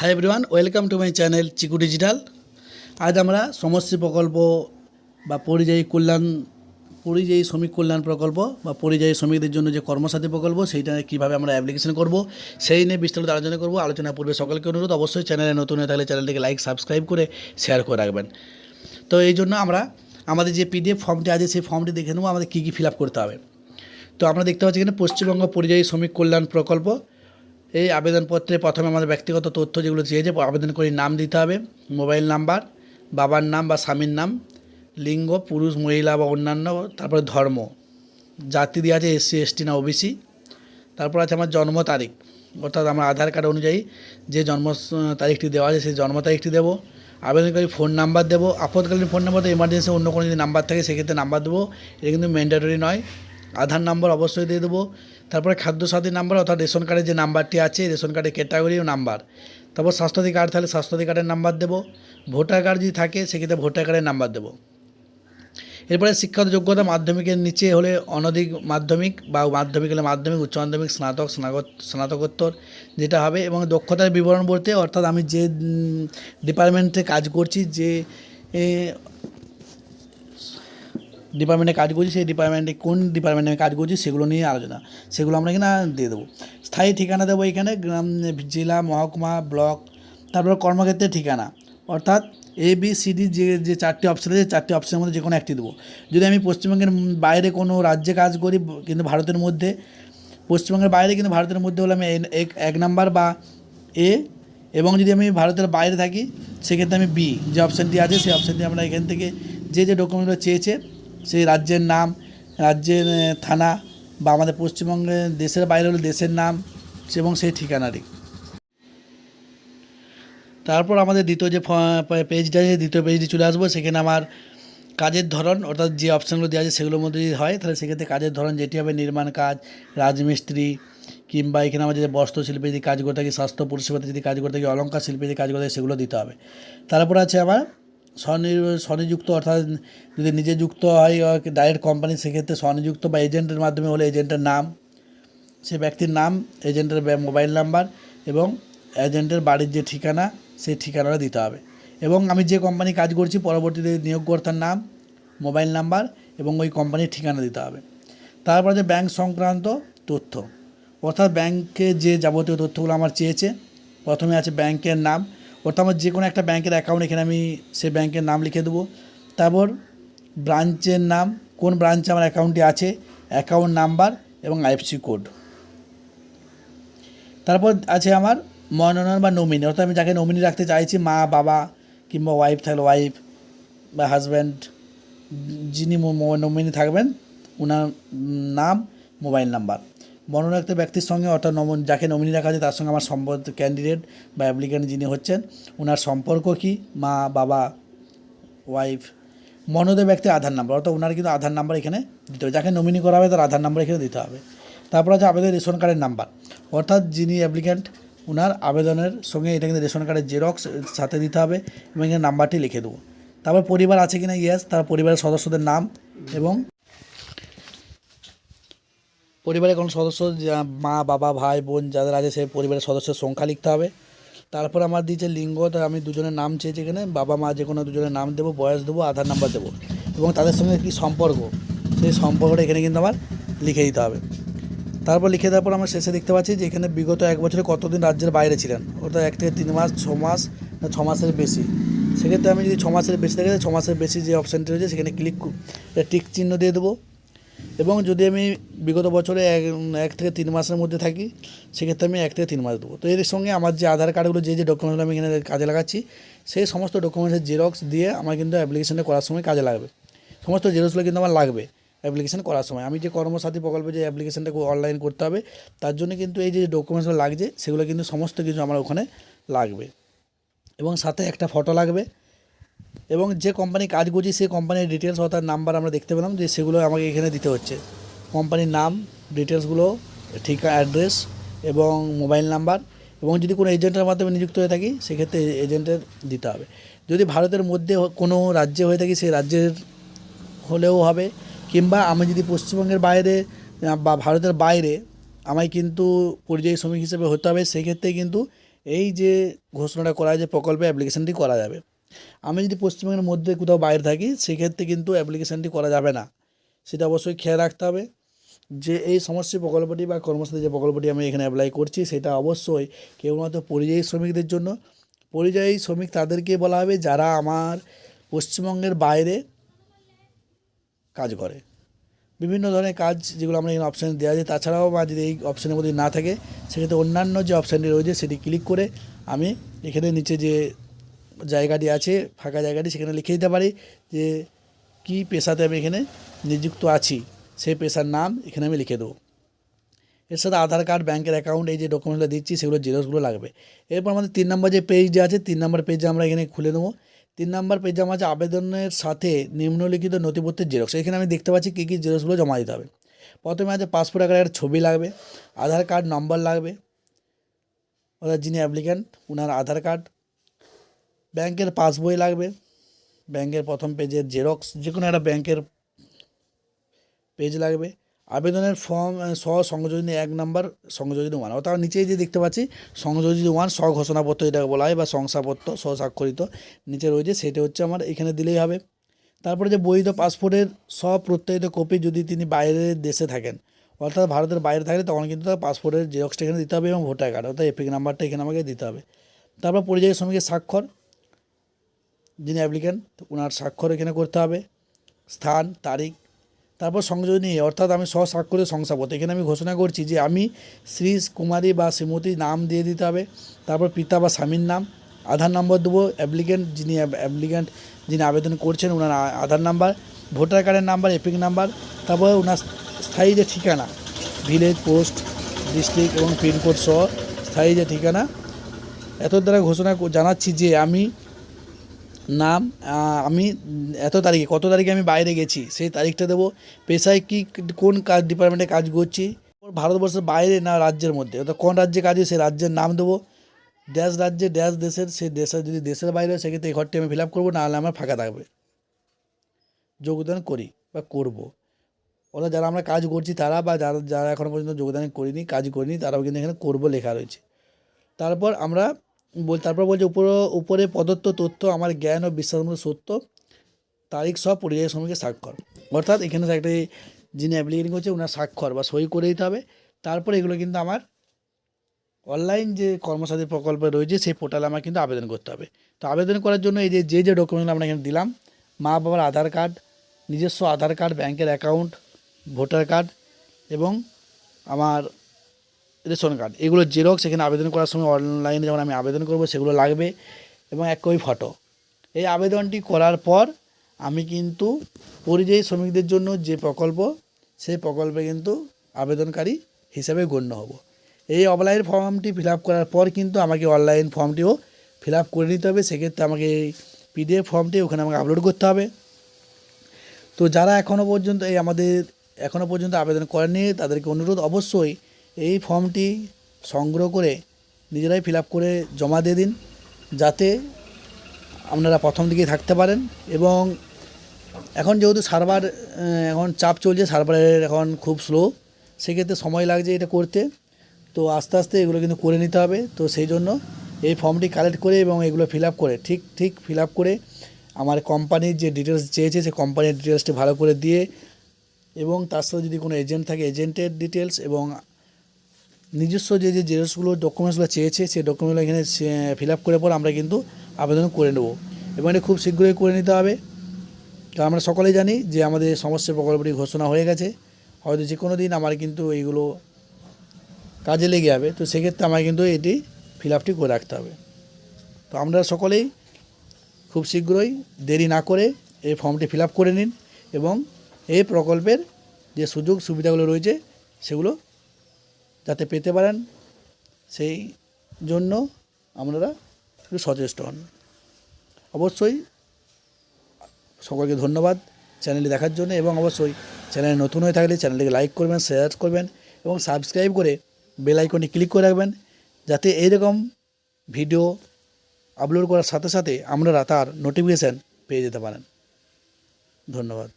Hi everyone welcome to my channel Chiku digital আজ আমরা সমষ্টি প্রকল্প বা পরিযায়ী কল্যাণ, পরিযায়ী শ্রমিক কল্যাণ প্রকল্প বা পরিযায়ী শ্রমিকদের জন্য যে কর্মসাথী প্রকল্প, সেইটা কীভাবে আমরা অ্যাপ্লিকেশন করব, সেই নিয়ে বিস্তারিত আলোচনা করব। আলোচনা পূর্বে সকলকে অনুরোধ, অবশ্যই চ্যানেলে নতুন হয়ে থাকলে চ্যানেলটিকে লাইক সাবস্ক্রাইব করে শেয়ার করে রাখবেন। তো এই জন্য আমরা, আমাদের যে পিডিএফ ফর্মটি আছে, সেই ফর্মটি দেখে নেব, আমাদের কী কী ফিল করতে হবে। তো আমরা দেখতে পাচ্ছি এখানে পশ্চিমবঙ্গ পরিযায়ী শ্রমিক কল্যাণ প্রকল্প। এই আবেদনপত্রে প্রথমে আমাদের ব্যক্তিগত তথ্য যেগুলো চেয়েছে, আবেদন করে নাম দিতে হবে, মোবাইল নাম্বার, বাবার নাম বা স্বামীর নাম, লিঙ্গ, পুরুষ, মহিলা বা অন্যান্য, তারপরে ধর্ম। জাতি দিয়ে আছে এসসি, এসটি না ওবিসি। তারপর আছে আমার জন্ম তারিখ। অর্থাৎ আমার আধার কার্ড অনুযায়ী যে জন্ম তারিখটি দেওয়া আছে, সেই জন্ম তারিখটি দেবো। আবেদনকারী ফোন নাম্বার দেবো। আপদকালীন ফোন নাম্বার তো এমার্জেন্সি অন্য কোনো যদি নাম্বার থাকে, সেক্ষেত্রে নাম্বার দেবো। এটা কিন্তু ম্যান্ডেটরি নয়। আধার নাম্বার অবশ্যই দিয়ে দেবো। তারপরে খাদ্যসাথী নাম্বার অর্থাৎ রেশন কার্ডের যে নাম্বারটি আছে রেশন কার্ডের ক্যাটাগরি ও নাম্বার। তারপর স্বাস্থ্যসাথী কার্ড থাকলে স্বাস্থ্যসাথী কার্ডের নাম্বার দেবো। ভোটার কার্ড যদি থাকে, সেক্ষেত্রে ভোটার কার্ডের নাম্বার দেবো। এরপরে শিক্ষাগত যোগ্যতা মাধ্যমিকের নিচে হলে অনধিক মাধ্যমিক বা মাধ্যমিক হলে মাধ্যমিক, উচ্চ মাধ্যমিক, স্নাতক, স্নাগত, স্নাতকোত্তর যেটা হবে এবং দক্ষতার বিবরণ বলতে অর্থাৎ আমি যে ডিপার্টমেন্টে কাজ করছি, যে ডিপার্টমেন্টে কাজ করছি, সেই ডিপার্টমেন্টে কোন ডিপার্টমেন্টে আমি কাজ করছি সেগুলো নিয়ে আলোচনা। সেগুলো আমরা কিনা দিয়ে দেবো। স্থায়ী ঠিকানা দেবো এখানে, গ্রাম, জেলা, মহকুমা, ব্লক, তারপর কর্মক্ষেত্রের ঠিকানা। অর্থাৎ এ বি সি ডি যে যে চারটি অপশন আছে, চারটি অপশনের মধ্যে যে কোনো একটি দেবো। যদি আমি পশ্চিমবঙ্গের বাইরে কোনো রাজ্যে কাজ করি, কিন্তু ভারতের মধ্যে, পশ্চিমবঙ্গের বাইরে কিন্তু ভারতের মধ্যে হলে আমি এক এক নাম্বার বা এ এবং যদি আমি ভারতের বাইরে থাকি, সেক্ষেত্রে আমি বি যে অপশানটি আছে, সেই অপশানটি আমরা এখান থেকে যে যে ডকুমেন্টগুলো চেয়েছে সেই রাজ্যের নাম, রাজ্যের থানা বা আমাদের পশ্চিমবঙ্গে দেশের বাইরে হলে দেশের নাম এবং সেই ঠিকানাটি তারপর আমাদের দ্বিতীয় যে পেজটা আছে, দ্বিতীয় পেজটি চলে আসব। সেখানে আমার কাজের ধরন, অর্থাৎ যে অপশানগুলো দেওয়া আছে সেগুলোর মধ্যে যদি হয়, তাহলে সেক্ষেত্রে কাজের ধরন, যেটি হবে নির্মাণ কাজ, রাজমিস্ত্রি, কিংবা এখানে আমাদের যে বস্ত্র শিল্পে যদি কাজ করে থাকি, স্বাস্থ্য পরিষেবাতে যদি কাজ করে থাকি অলঙ্কার শিল্পে যদি কাজ করে থাকি, সেগুলো দিতে হবে। তারপর আছে আমার স্বনিযুক্ত অর্থাৎ যদি নিজে যুক্ত হয় ডাইরেক্ট কোম্পানি সেক্ষেত্রে স্বনিযুক্ত বা এজেন্টের মাধ্যমে হলে এজেন্টের নাম, সে ব্যক্তির নাম, এজেন্টের মোবাইল নাম্বার এবং এজেন্টের বাড়ির যে ঠিকানা সেই ঠিকানাটা দিতে হবে। এবং আমি যে কোম্পানি কাজ করছি, পরবর্তীতে নিয়োগকর্তার নাম মোবাইল নাম্বার এবং ওই কোম্পানির ঠিকানা দিতে হবে। তারপরে যে ব্যাংক সংক্রান্ত তথ্য। অর্থাৎ ব্যাংকে যে যাবতীয় তথ্যগুলো আমার চেয়েছে, প্রথমে আছে ব্যাংকের নাম অর্থাৎ আমার যে কোনো একটা ব্যাংকের অ্যাকাউন্ট এখানে আমি সে ব্যাংকের নাম লিখে দেবো। তারপর ব্রাঞ্চের নাম, কোন ব্রাঞ্চে আমার অ্যাকাউন্টটি আছে অ্যাকাউন্ট নাম্বার এবং আইএফসি কোড তারপর আছে আমার মনোনয়ন বা নমিনি অর্থাৎ আমি যাকে নমিনি রাখতে চাইছি, মা, বাবা কিংবা ওয়াইফ থাকলে ওয়াইফ বা হাজব্যান্ড যিনি নমিনি থাকবেন ওনার নাম মোবাইল নাম্বার মনোনীত ব্যক্তির সঙ্গে অর্থাৎ নমন যাকে নমিনি রাখা আছে তার সঙ্গে আমার সম্পর্ক ক্যান্ডিডেট বা অ্যাপ্লিক্যান্ট যিনি হচ্ছেন ওনার সম্পর্ক কী? মা, বাবা ওয়াইফ মনোনীত ব্যক্তির আধার নাম্বার অর্থাৎ ওনার কিন্তু আধার নাম্বার এখানে দিতে হবে। যাকে নমিনি করা হবে তার আধার নাম্বার এখানে দিতে হবে। তারপর আছে আবেদন রেশন কার্ডের নাম্বার অর্থাৎ যিনি অ্যাপ্লিক্যান্ট ওনার আবেদনের সঙ্গে এটা কিন্তু রেশন কার্ডের জেরক্স সাথে দিতে হবে এবং এখানে নাম্বারটি লিখে দেবো। তারপর পরিবার আছে কিনা? ইয়েস তার পরিবারের সদস্যদের নাম এবং পরিবারের কোনো সদস্য মা, বাবা, ভাই, বোন যাদের আছে সেই পরিবারের সদস্যের সংখ্যা লিখতে হবে। তারপর আমার দিয়েছে লিঙ্গ, তো আমি দুজনের নাম চেয়েছি এখানে। বাবা, মা যে কোনো দুজনের নাম দেবো, বয়স দেবো, আধার নাম্বার দেবো এবং তাদের সঙ্গে কী সম্পর্ক, সেই সম্পর্কটা এখানে কিন্তু আমার লিখে দিতে হবে। তারপর লিখে দেওয়ার পর আমরা শেষে দেখতে পাচ্ছি যে এখানে বিগত এক বছরে কতদিন রাজ্যের বাইরে ছিলেন? অর্থাৎ এক থেকে তিন মাস, ছ মাস ছ মাসের বেশি। সেক্ষেত্রে আমি যদি ছ মাসের বেশি থাকে ছ মাসের বেশি যে অপশানটি রয়েছে, সেখানে ক্লিক টিক চিহ্ন দিয়ে দেবো। এবং যদি আমি বিগত বছরে এক এক থেকে তিন মাসের মধ্যে থাকি, সেক্ষেত্রে আমি এক থেকে তিন মাস দেবো। তো এর সঙ্গে আমার যে আধার কার্ডগুলো, যে যে ডকুমেন্টগুলো আমি এখানে কাজে লাগাচ্ছি, সেই সমস্ত ডকুমেন্টসের জেরক্স দিয়ে আমার কিন্তু অ্যাপ্লিকেশনটা করার সময় কাজে লাগবে। সমস্ত জেরক্সগুলো কিন্তু আমার লাগবে অ্যাপ্লিকেশন করার সময়। আমি যে কর্মসাথী প্রকল্পে যে অ্যাপ্লিকেশনটা অনলাইন করতে হবে, তার জন্য কিন্তু এই যে ডকুমেন্টসগুলো লাগছে, সেগুলো কিন্তু সমস্ত কিছু আমার ওখানে লাগবে। এবং সাথে একটা ফটো লাগবে। এবং যে কোম্পানি কাজ করছি, সেই কোম্পানির ডিটেলস অর্থাৎ নাম্বার আমরা দেখতে পেলাম যে সেগুলো আমাকে এখানে দিতে হচ্ছে। কোম্পানির নাম ডিটেলসগুলো ঠিক অ্যাড্রেস এবং মোবাইল নাম্বার এবং যদি কোনো এজেন্টের মাধ্যমে নিযুক্ত হয়ে থাকি, সেক্ষেত্রে এজেন্টের দিতে হবে। যদি ভারতের মধ্যে কোনো রাজ্যে হয়ে থাকি, সেই রাজ্যের হলেও হবে। কিংবা আমি যদি পশ্চিমবঙ্গের বাইরে, বা ভারতের বাইরে আমায় কিন্তু পরিযায়ী শ্রমিক হিসেবে হতে হবে, সেক্ষেত্রে কিন্তু এই যে ঘোষণাটা করা যে প্রকল্পে অ্যাপ্লিকেশানটি করা যাবে। আমি যদি পশ্চিমবঙ্গের মধ্যে কোথাও বাইরে থাকি, সেক্ষেত্রে কিন্তু অ্যাপ্লিকেশানটি করা যাবে না। সেটা অবশ্যই খেয়াল রাখতে হবে যে এই সমষ্টি প্রকল্পটি বা কর্মসাথী যে প্রকল্পটি আমি এখানে অ্যাপ্লাই করছি, সেটা অবশ্যই কেবলমাত্র পরিযায়ী শ্রমিকদের জন্য। পরিযায়ী শ্রমিক তাদেরকে বলা হবে যারা আমার পশ্চিমবঙ্গের বাইরে কাজ করে। বিভিন্ন ধরনের কাজ যেগুলো আমরা এখানে অপশানে দেওয়া যায় তাছাড়াও বা যদি এই অপশানের মধ্যে না থাকে, সেক্ষেত্রে অন্যান্য যে অপশানটি রয়েছে, সেটি ক্লিক করে আমি এখানে নিচে যে জায়গাটি আছে, ফাঁকা জায়গাটি, সেখানে লিখে দিতে পারি যে কী পেশাতে আমি এখানে নিযুক্ত আছি। সেই পেশার নাম এখানে আমি লিখে দেবো। এর সাথে আধার কার্ড, ব্যাংকের অ্যাকাউন্ট, এই যে ডকুমেন্টগুলো দিচ্ছি, সেগুলো জেরক্সগুলো লাগবে। এরপর আমাদের তিন নম্বর যে পেজটা আছে, তিন নম্বর পেজে আমরা এখানে খুলে নেব তিন নম্বর পেজে আমার আছে আবেদনের সাথে নিম্নলিখিত নথিপত্রের জেরক্স এখানে আমি দেখতে পাচ্ছি কী কী জেরক্সগুলো জমা দিতে হবে। প্রথমে আছে পাসপোর্ট আকারের ছবি লাগবে, আধার কার্ড নম্বর লাগবে। অর্থাৎ যিনি অ্যাপ্লিক্যান্ট ওনার আধার কার্ড ব্যাংকের পাসবই লাগবে। ব্যাংকের প্রথম পেজের জেরক্স যে কোনো একটা ব্যাংকের পেজ লাগবে। আবেদনের ফর্ম স্ব সংযোজনী এক নাম্বার, সংযোজনী ওয়ান। অর্থাৎ নিচেই যে দেখতে পাচ্ছি, সংযোজনী ওয়ান স্ব ঘোষণাপত্র যেটাকে বলা হয় বা শংসাপত্র, স্বস্বাক্ষরিত। নিচে রয়েছে, সেটা হচ্ছে আমার, এখানে দিলেই হবে। তারপরে যে বৈধ পাসপোর্টের স্ব স্বপ্রত্যয়িত কপি যদি তিনি বাইরের দেশে থাকেন, অর্থাৎ ভারতের বাইরে থাকলে, তখন কিন্তু তার পাসপোর্টের জেরক্সটা এখানে দিতে হবে এবং ভোটার কার্ড, অর্থাৎ এপিক নাম্বারটা এখানে আমাকে দিতে হবে। তারপর পরিযায়ী শ্রমিকের স্বাক্ষর যিনি অ্যাপ্লিক্যান্ট ওনার স্বাক্ষর এখানে করতে হবে, স্থান, তারিখ, তারপর সংযোগ সংযোজনী অর্থাৎ আমি স্বস্বাক্ষরে শংসাপত্র। এখানে আমি ঘোষণা করছি যে আমি শ্রী কুমারী বা শ্রীমতী নাম দিয়ে দিতে হবে, তারপর পিতা বা স্বামীর নাম, আধার নম্বর দেবো, অ্যাপ্লিক্যান্ট যিনি অ্যাপ্লিক্যান্ট যিনি আবেদন করছেন ওনার আধার নাম্বার, ভোটার কার্ডের নাম্বার, এপিক নাম্বার, তারপর ওনার স্থায়ী যে ঠিকানা, ভিলেজ, পোস্ট, ডিস্ট্রিক্ট এবং পিনকোড সহ স্থায়ী যে ঠিকানা এত দ্বারা ঘোষণা জানাচ্ছি যে আমি নাম আমি এত তারিখে, কত তারিখে আমি বাইরে গেছি, সেই তারিখটা দেবো পেশায় কি, কোন কাজ ডিপার্টমেন্টে কাজ করছি। ভারতবর্ষের বাইরে না রাজ্যের মধ্যে, অর্থাৎ কোন রাজ্যে কাজ সেই রাজ্যের নাম দেবো। ড্যাশ রাজ্যে ড্যাশ দেশের, সেই দেশের, যদি দেশের বাইরে হয়, সেক্ষেত্রে এই ঘরটি আমি ফিল আপ করব, নাহলে আমার ফাঁকা থাকবে। যোগদান করি বা করব। অর্থাৎ যারা আমরা কাজ করছি, তারা বা যারা যারা এখনও পর্যন্ত যোগদান করিনি, কাজ করিনি, তারাও কিন্তু এখানে করব লেখা রয়েছে। তারপর আমরা তারপর বলছে, উপর উপরে প্রদত্ত তথ্য, আমার জ্ঞান ও বিশ্বাসমূল সত্য, তারিখ সব পরিযায়ী শ্রমিকের স্বাক্ষর। অর্থাৎ এখানে একটা যিনি অ্যাপ্লিকেশন করছে ওনার স্বাক্ষর বা সই করে দিতে হবে। তারপরে এগুলো কিন্তু আমার অনলাইন যে কর্মসাথী প্রকল্প রয়েছে, সেই পোর্টালে আমার কিন্তু আবেদন করতে হবে। তো আবেদন করার জন্য এই যে যে যে ডকুমেন্টগুলো আমরা এখানে দিলাম, মা বাবার আধার কার্ড নিজস্ব আধার কার্ড ব্যাংকের অ্যাকাউন্ট ভোটার কার্ড এবং আমার রেশন কার্ড। এগুলো জেরক্স এখানে আবেদন করার সময় অনলাইনে যেমন আমি আবেদন করব, সেগুলো লাগবে এবং এক কপি ফটো এই আবেদনটি করার পর আমি কিন্তু পরিযায়ী শ্রমিকদের জন্য যে প্রকল্প, সেই প্রকল্পে কিন্তু আবেদনকারী হিসাবে গণ্য হব। এই অফলাইন ফর্মটি ফিল করার পর কিন্তু আমাকে অনলাইন ফর্মটিও ফিল করে নিতে হবে। সেক্ষেত্রে আমাকে এই পিডিএফ ফর্মটি ওখানে আমাকে আপলোড করতে হবে। তো যারা এখনও পর্যন্ত এই আমাদের এখনও পর্যন্ত আবেদন করেননি, তাদেরকে অনুরোধ অবশ্যই এই ফর্মটি সংগ্রহ করে নিজেরাই ফিল করে জমা দিয়ে দিন যাতে আপনারা প্রথম দিকেই থাকতে পারেন এবং এখন যেহেতু সার্ভার এখন চাপ চলছে, সার্ভারের এখন খুব স্লো, সেক্ষেত্রে সময় লাগছে এটা করতে। তো আস্তে আস্তে এগুলো কিন্তু করে নিতে হবে। তো সেই জন্য এই ফর্মটি কালেক্ট করে এবং এগুলো ফিল করে, ঠিক ঠিক ফিল করে আমার কোম্পানির যে ডিটেলস চেয়েছে সেই কোম্পানির ডিটেলসটি ভালো করে দিয়ে এবং তার সাথে যদি কোনো এজেন্ট থাকে, এজেন্টের ডিটেলস এবং নিজস্ব যে যে জেরক্সগুলো ডকুমেন্টসগুলো চেয়েছে, সেই ডকুমেন্টগুলো এখানে ফিল আপ করে পর আমরা কিন্তু আবেদন করে নেব। এবং এটা খুব শীঘ্রই করে নিতে হবে। তো আমরা সকলেই জানি যে আমাদের সমস্যা প্রকল্পটি ঘোষণা হয়ে গেছে। হয়তো যে কোনো দিন আমার কিন্তু এইগুলো কাজে লেগে যাবে। তো সেক্ষেত্রে আমার কিন্তু এটি ফিল আপটি করে রাখতে হবে। তো আমরা সকলেই খুব শীঘ্রই দেরি না করে এই ফর্মটি ফিল করে নিন এবং এই প্রকল্পের যে সুযোগ সুবিধাগুলো রয়েছে, সেগুলো যাতে পেতে পারেন, সেই জন্য আপনারা একটু সচেষ্ট হন। অবশ্যই সকলকে ধন্যবাদ চ্যানেলটি দেখার জন্য এবং অবশ্যই চ্যানেলে নতুন হয়ে থাকলে চ্যানেলটিকে লাইক করবেন, শেয়ার করবেন এবং সাবস্ক্রাইব করে বেল আইকনটি ক্লিক করে রাখবেন যাতে এইরকম ভিডিও আপলোড করার সাথে সাথে আপনারা তার নোটিফিকেশান পেয়ে যেতে পারেন। ধন্যবাদ।